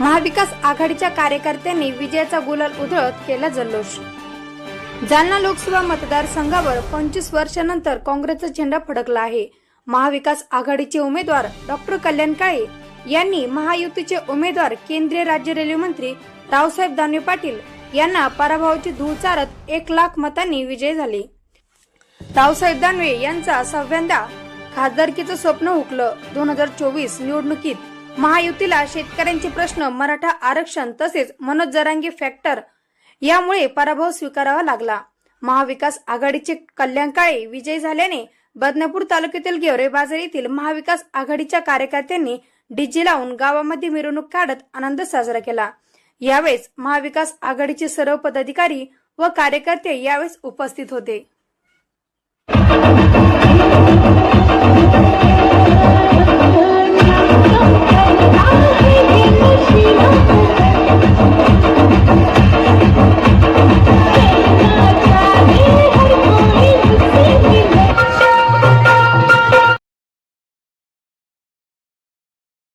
महाविकास आघाडीच्या कार्यकर्त्यांनी विजयाचा गुलाल उधळत केला जल्लोष. जालना लोकसभा मतदारसंघावर पंचवीस वर्षानंतर काँग्रेसचा झेंडा फडकला आहे. महाविकास आघाडीचे उमेदवार डॉक्टर कल्याण काळे यांनी महायुतीचे उमेदवार केंद्रीय राज्य रेल्वे मंत्री रावसाहेब दानवे पाटील यांना पराभवाची धूळ चारत एक लाख मतांनी विजय झाले. रावसाहेब दानवे यांचा सहाव्यांदा खासदारकीचं स्वप्न हुकलं. दोन हजार चोवीस निवडणुकीत महायुतीला शेतकऱ्यांचे प्रश्न मराठा आरक्षण तसेच मनोज जरांगे फॅक्टर यामुळे पराभव स्वीकारावा लागला. महाविकास आघाडीचे कल्याण काळे विजय झाल्याने बदनापूर तालुक्यातील गेवरे बाजार येथील महाविकास आघाडीच्या कार्यकर्त्यांनी डीजे लावून गावामध्ये मिरवणूक काढत आनंद साजरा केला. यावेळेस महाविकास आघाडीचे सर्व पदाधिकारी व कार्यकर्ते यावेळेस उपस्थित होते.